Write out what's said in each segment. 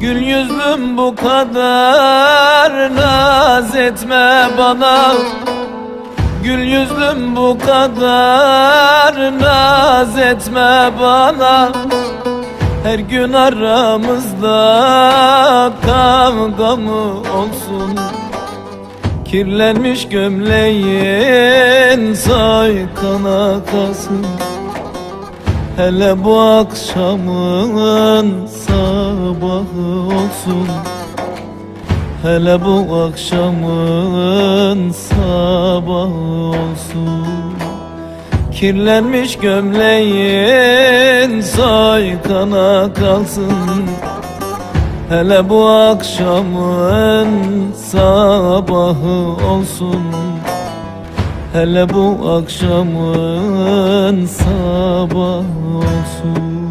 Gül yüzlüm bu kadar naz etme bana. Gül yüzlüm bu kadar naz etme bana. Her gün aramızda kavga mı olsun? Kirlenmiş gömleğin soykana kalsın. Hele bu akşamın sabahı olsun. Hele bu akşamın Kirlenmiş gömleğin soykana kalsın. Hele bu akşamın sabahı olsun. Hele bu akşamın sabahı olsun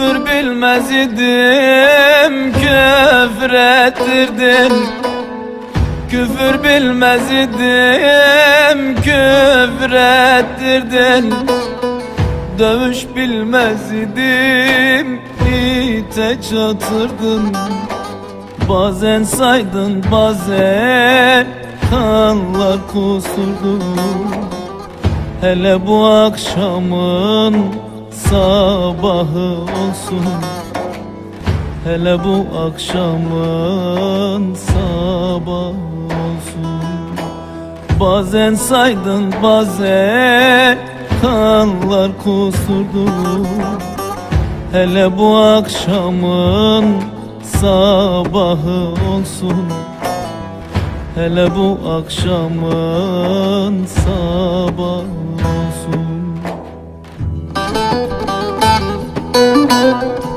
Küfür bilmez idim küfür ettirdin Küfür bilmez idim küfür ettirdin Dövüş bilmez idim ite çatırdın Bazen saydın bazen kanlar kusurdun Hele bu akşamın sabahı olsun Hele bu akşamın sabahı olsun. Bazen saydın bazen kanlar kusurdun Hele bu akşamın sabahı olsun. Hele bu akşamın sabahı olsun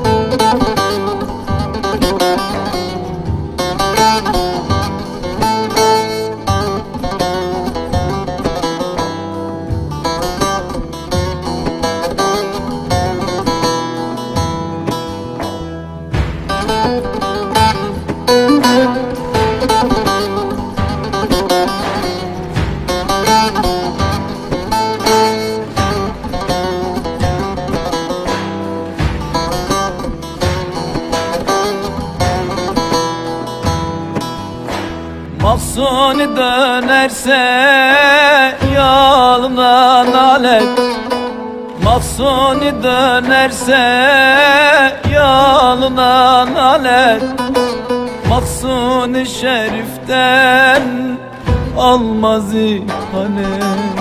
Mahsuni dönerse yoluna nalet Mahsuni dönerse yoluna nalet Mahsuni şeriften olmaz ihanet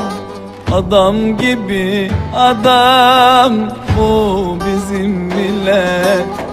Adam gibi adam bu bizim millet